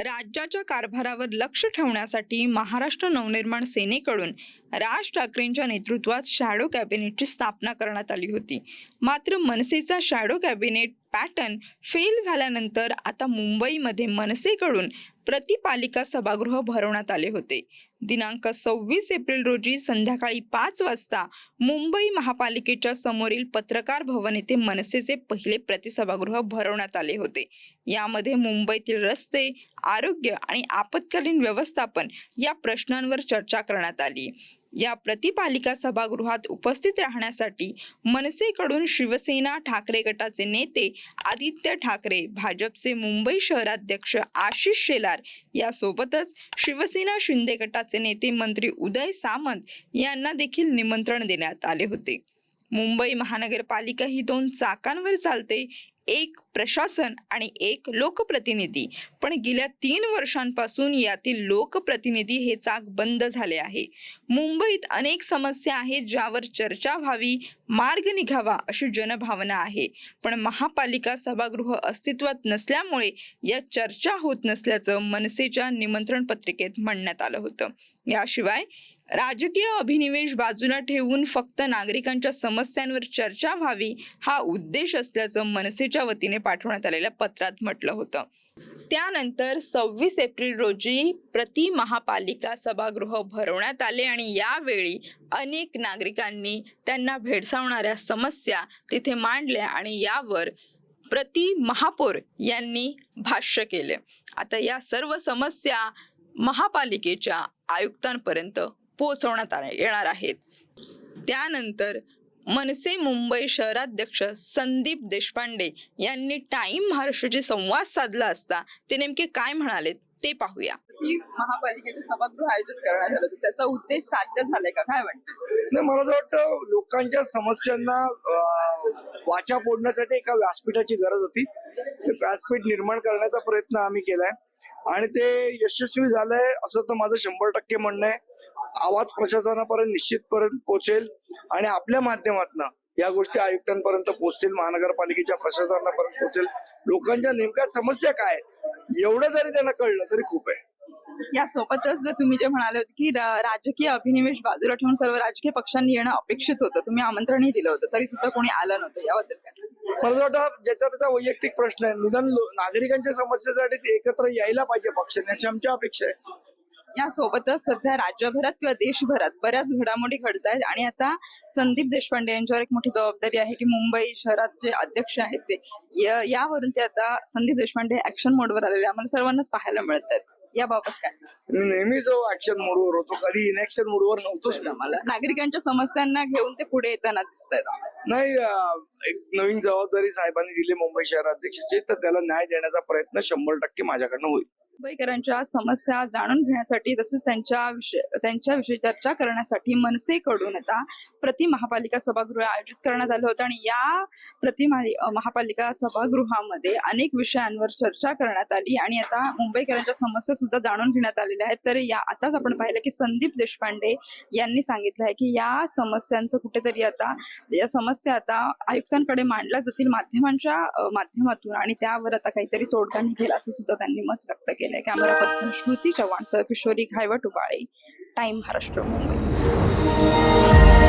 राज्याच्या कारभारावर लक्ष ठेवण्यासाठी महाराष्ट्र नवनिर्माण सेनेकडून राज ठाकरेंच्या नेतृत्वात शॅडो कॅबिनेटची स्थापना करण्यात आली होती. मात्र मनसेचा शॅडो कॅबिनेट पॅटर्न फेल झाल्यानंतर आता मुंबईमध्ये मनसेकडून प्रतिपालिका सभागृह भरवण्यात आले होते. दिनांक सव्वीस एप्रिल रोजी संध्याकाळी पाच वाजता मुंबई महापालिकेच्या समोरील पत्रकार भवन येथे मनसेचे पहिले प्रतिसभागृह भरवण्यात आले होते. यामध्ये मुंबईतील रस्ते आरोग्य आणि आपत्कालीन व्यवस्थापन या प्रश्नांवर चर्चा करण्यात आली. या प्रतिपालिका सभागृहात उपस्थित राहण्यासाठी मनसेकडून शिवसेना ठाकरे गटाचे नेते आदित्य ठाकरे भाजपचे मुंबई शहराध्यक्ष आशिष शेलार यासोबतच शिवसेना शिंदे गटाचे नेते मंत्री उदय सामंत यांना देखील निमंत्रण देण्यात आले होते. मुंबई महानगरपालिका ही दोन चाकांवर चालते. एक प्रशासन आणि एक लोकप्रतिनिधी. पण गेल्या तीन वर्षांपासून यातील लोकप्रतिनिधी हे चाक बंद झाले आहे. मुंबईत अनेक समस्या आहेत ज्यावर चर्चा व्हावी मार्ग निघावा अशी जनभावना आहे. पण महापालिका सभागृह अस्तित्वात नसल्यामुळे या चर्चा होत नसल्याचं मनसेच्या निमंत्रण पत्रिकेत म्हणण्यात आलं होतं. याशिवाय राजकीय अभिनिवेश बाजूला ठेवून फक्त नागरिकांच्या समस्यांवर चर्चा व्हावी हा उद्देश असल्याचं मनसेच्या वतीने पाठवण्यात आलेल्या पत्रात म्हटलं होतं. त्यानंतर सव्वीस एप्रिल रोजी प्रति महापालिका सभागृह भरवण्यात आले आणि यावेळी अनेक नागरिकांनी त्यांना भेडसावणाऱ्या समस्या तिथे मांडल्या आणि यावर प्रति महापौर यांनी भाष्य केले. आता या सर्व समस्या महापालिकेच्या आयुक्तांपर्यंत पोहोचवण्यात येणार आहेत. त्यानंतर मनसे मुंबई शहराध्यक्ष संदीप देशपांडे यांनी टाइम महाराष्ट्राशी संवाद साधला असता ते नेमके काय म्हणाले ते पाहूया. महापालिकेचे सभागृह आयोजित करण्यात आलं त्याचा उद्देश साध्य झालाय का? काय वाटतं? नाही मला असं वाटतं लोकांच्या समस्यांना वाचा फोडण्यासाठी एका व्यासपीठाची गरज होती. ते व्यासपीठ निर्माण करण्याचा प्रयत्न आम्ही केलाय. आणि ते यशस्वी झालंय असं तर माझं शंभर टक्के म्हणणं आहे. आवाज प्रशासनापर्यंत निश्चितपर्यंत पोहोचेल आणि आपल्या माध्यमातून या गोष्टी आयुक्तांपर्यंत पोहोचतील महानगरपालिकेच्या प्रशासनापर्यंत पोहोचेल. लोकांच्या नेमक्या समस्या काय एवढं जरी त्यांना कळलं तरी खूप आहे. यासोबतच जर तुम्ही जे म्हणाले होते की राजकीय अभिनिवेश बाजूला ठेवून सर्व राजकीय पक्षांनी येणं अपेक्षित होतं. तुम्ही आमंत्रणही दिलं होतं तरी सुद्धा कोणी आलं नव्हतं. याबद्दल काय? मला वाटतं ज्याचा त्याचा वैयक्तिक प्रश्न आहे. निदान नागरिकांच्या समस्येसाठी ते एकत्र यायला पाहिजे पक्षाने अशी आमची अपेक्षा आहे. यासोबतच सध्या राज्यभरात किंवा देशभरात बऱ्याच घडामोडी घडत आहेत आणि आता संदीप देशपांडे यांच्यावर एक मोठी जबाबदारी आहे की मुंबई शहरात जे अध्यक्ष आहेत ते यावरून ते आता संदीप देशपांडे ऍक्शन मोडवर आलेले आम्हाला सर्वांनाच पाहायला मिळत आहेत याबाबत काय मी नेहमी जो ऍक्शन मोडवर होतो कधी इनॅक्शन मोडवर नव्हतोच ना आम्हाला. नागरिकांच्या समस्यांना घेऊन ते पुढे येताना दिसत आहेत नाही एक नवीन जबाबदारी साहेबांनी दिली मुंबई शहराध्यक्षाची तर त्याला न्याय देण्याचा प्रयत्न शंभर टक्के माझ्याकडनं होईल. मुंबईकरांच्या समस्या जाणून घेण्यासाठी तसेच त्यांच्या विषय त्यांच्याविषयी चर्चा करण्यासाठी मनसेकडून आता प्रति महापालिका सभागृह आयोजित करण्यात आलं होतं. आणि या प्रति महापालिका सभागृहामध्ये अनेक विषयांवर चर्चा करण्यात आली. आणि आता मुंबईकरांच्या समस्या सुद्धा जाणून घेण्यात आलेल्या आहेत. तर या आताच आपण पाहिलं की संदीप देशपांडे यांनी सांगितलं आहे की या समस्यांचं कुठेतरी आता या समस्या आता आयुक्तांकडे मांडल्या जातील माध्यमांच्या माध्यमातून. आणि त्यावर आता काहीतरी तोडगा निघेल असं सुद्धा त्यांनी मत व्यक्त केलंय कॅमेरा पर्सन श्रुती चव्हाण सह किशोरी घायवट उबाळे. टाइम महाराष्ट्र मुंबई.